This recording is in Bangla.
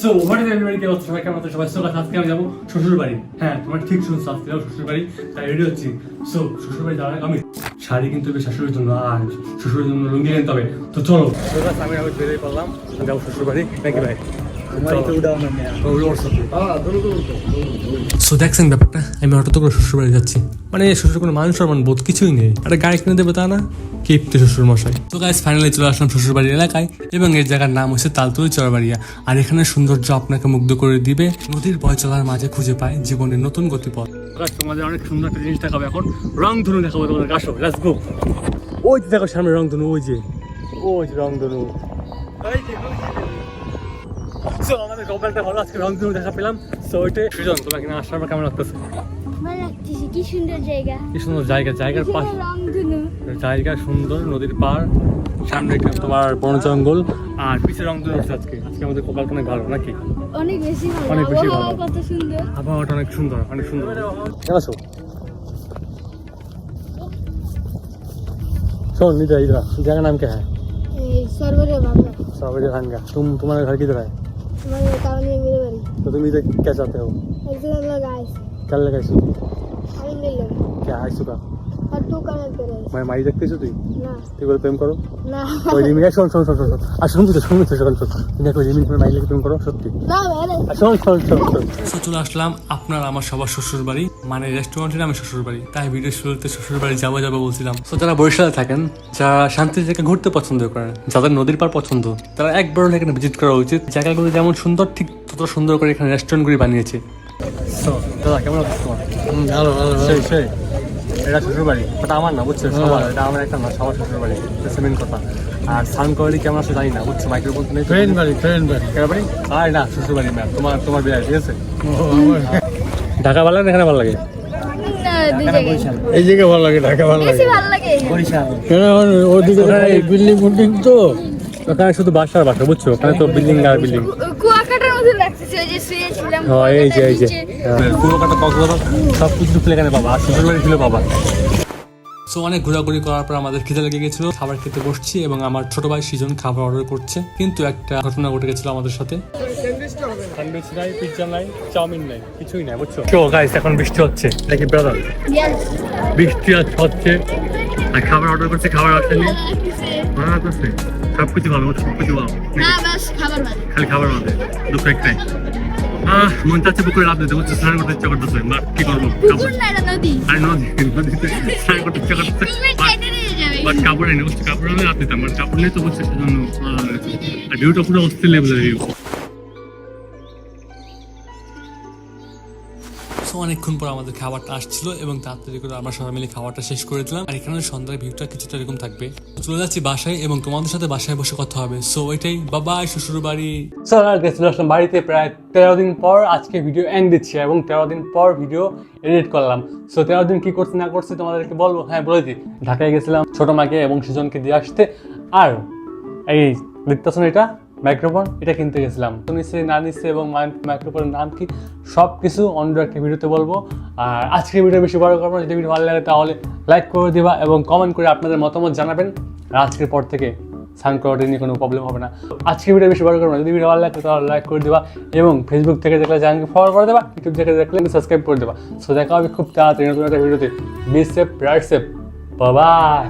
সো হোয়াট ইজ এভরিবডি কে সবাই কেমন আছো সবাই সবাই আজকে আমি যাব শ্বশুর বাড়ি হ্যাঁ তোমার ঠিক শুনছো, আজকে যাব শ্বশুর বাড়ি তাই রেডি হচ্ছি। সো শ্বশুর বাড়ি যাওয়ার আমি শাড়ি কিনতে হবে, শাশুড়ির জন্য। আর শ্বশুরের জন্য লুঙ্গি কিনতে হবে। তো চলো। আমি বেরিয়ে পড়লাম। যাব শ্বশুর বাড়ি নাকি ভাই সো দেখছেন ব্যাপারটা আমি হঠাৎ করে শ্বশুর বাড়ি যাচ্ছি। মানে শ্বশুর কোনো মানুষ সম্মান বোধ কিছুই নেই। একটা গাড়ি কিনে দেবে তা না? কেপতে শ্বশুর মশাই তো গাইজ ফাইনালি চলে আসলাম শ্বশুর বাড়ির এলাকায় এবং এর জায়গার নাম হচ্ছে তালতুলি চরবাড়িয়া। আর এখানে সৌন্দর্য আপনাকে মুগ্ধ করে দিবে নদীর বয় চলার মাঝে খুঁজে পায় জীবনের নতুন গতিপথ। তোমাদের অনেক সুন্দর একটা জিনিস দেখাবো এখন। রং ধনু দেখাবো তোমাদের আসো লেটস গো ওই যে দেখো সামনে রং ধনু ওই যে। ওই যে রং ধনু। সো আমাদের কপালটা ভালো আজকে রং ধনু দেখা পেলাম সো ওইটাই সুজন তোমার কিনা আসার পর কেমন লাগতেছে ভালো লাগতেছে কি সুন্দর জায়গা কি সুন্দর জায়গা জায়গার পাশ রংধনু জায়গা সুন্দর নদীর পার সামনে একটা তোমার বন জঙ্গল আর পিছে রং ধনু উঠছে আজকে আজকে আমাদের কপালটা অনেক ভালো নাকি অনেক বেশি ভালো অনেক বেশি ভালো। আবহাওয়া কত সুন্দর আবহাওয়াটা অনেক সুন্দর অনেক সুন্দর কেমন আছো শোন निधर इधर जगह नाम क्या है এই সরবরে বাবা सावरी खान का तुम तुम्हारा घर किधर है तो तुम इधर क्या चाहते हो? कल लगाई क्या है सुबह মানে মাই দেখতেছো তুই? তুই বলে প্রেম করো? ওই রিমি শোন শোন শোন শোন আর শুনছো তো শুনছো শোন শোন তুমি একটা রিমি মাই লেগে প্রেম করো সত্যি। শোন শোন শোন শোন। আচ্ছা, আসলাম আপনার আমার সবার শ্বশুর বাড়ি মানে রেস্টুরেন্টের আমি শ্বশুর বাড়ি তাই ভিডিও শুরুতে শ্বশুর বাড়ি যাব যাব বলছিলাম। তো যারা বরিশালে থাকেন যারা শান্তির জায়গা ঘুরতে পছন্দ করেন যাদের নদীর পার পছন্দ তারা একবার হলে এখানে ভিজিট করা উচিত। জায়গাগুলো যেমন সুন্দর ঠিক তত সুন্দর করে এখানে রেস্টুরেন্টগুলি বানিয়েছে। দাদা কেমন আছো ভালো ভালো। সেই সেই। এটা শ্বশুর বাড়ি ওটা আমার না বুঝছ? সবার এটা আমার একটা না সবার শ্বশুর বাড়ি মেন কথা। আর সাউন্ড কোয়ালিটি কেমন আছে জানি না বুঝছ? মাইক্রোফোন নেই? ফ্রেন্ড বাড়ি ফ্রেন্ড বাড়ি। কেন বাড়ি? আর না শ্বশুর বাড়ি ম্যাম তোমার তোমার বিয়ে ঠিক আছে? ঢাকা ভালো লাগে না এখানে ভালো লাগে? এই জায়গায় ভালো লাগে ঢাকা ভালো লাগে। বেশি ভালো লাগে। কেন ওদিকে বিল্ডিং বিল্ডিং তো। ওখানে শুধু বাসার বাসা বুঝছ? ওখানে তো বিল্ডিং আর বিল্ডিং কুয়াকাটার মধ্যে লাগতেছে ওই যে শুয়েছিলাম হ্যাঁ এই যে এই যে। কুয়াকাটা কক্সবাজার? সব কিছু ফুলে এখানে পাবা আর শ্বশুর বাড়ি ফুলে পাবা। সো অনেক ঘোরাঘুরি করার পর আমাদের খিদে লেগে গেছিল খাবার খেতে বসছি এবং আমার ছোট ভাই সিজন খাবার অর্ডার করছে। কিন্তু একটা ঘটনা ঘটে গেছিল আমাদের সাথে। স্যান্ডউইচ নাই পিৎজা নাই চাউমিন নাই কিছুই নাই বুঝছ? তো গাইস এখন বৃষ্টি হচ্ছে নাকি ব্রাদার বৃষ্টি হচ্ছে আর খাবার অর্ডার করছে খাবার আসেনি। ভালো লাগতেছে। সব কিছু ভালো সব কিছু ভালো। না বাস খাবার ভালো খালি খাবার বাদে দুঃখ একটাই। আহ মন চাচ্ছে পুকুরে লাভ দিতে বুঝছ? স্নান করতে ইচ্ছা করতেছে বাট কি করব? নদী। আর নদী নদীতে স্নান করতে ইচ্ছা করতেছে। নিয়ে বাট কাপড় নেই বুঝছ? কাপড় আমি রাত দিতাম বাট কাপড় নেই তো বুঝছ সেজন্য আর ভিউটা পুরো অস্থির লেভেলের ভিউ অনেকক্ষণ পর আমাদের খাবারটা আসছিল এবং তাড়াতাড়ি করে আমরা সবাই মিলে খাবারটা শেষ করে দিলাম। আর এখানে সন্ধ্যার ভিউটা কিছুটা এরকম থাকবে। চলে যাচ্ছি বাসায় এবং তোমাদের সাথে বাসায় বসে কথা হবে। সো ওইটাই বাবাই শ্বশুর বাড়ি। স্যার, আর বাড়িতে প্রায় তেরো দিন পর আজকে ভিডিও এন্ড দিচ্ছি এবং তেরো দিন পর ভিডিও এডিট করলাম। সো তেরো দিন কি করছি, না করছি তোমাদেরকে বলব? হ্যাঁ বলে দিই। ঢাকায় গেছিলাম ছোট মাকে এবং সুজনকে দিয়ে আসতে। আর এই দেখতেছো না এটা মাইক্রোফোন, এটা কিনতে গেছিলাম। তো নিশ্চয়ই না নিচ্ছে এবং মাইক্রোফোনের নাম কি? সব কিছু অন্য একটা ভিডিওতে বলব। আর আজকের ভিডিও বেশি বড় করব যদি ভিডিও ভালো লাগে তাহলে লাইক করে দিবা এবং কমেন্ট করে আপনাদের মতামত জানাবেন। আর আজকের পর থেকে সাউন্ড কোয়ালিটি নিয়ে কোনো প্রবলেম হবে না। আজকের ভিডিও বেশি বড় করব যদি ভিডিও ভালো লাগে তাহলে লাইক করে দেবা এবং ফেসবুক থেকে দেখলে চ্যানেলকে ফলো করে দেবা ইউটিউব থেকে দেখলে সাবস্ক্রাইব করে দেবা। সো দেখা হবে খুব তাড়াতাড়ি নতুন একটা ভিডিওতে। Be safe right safe bye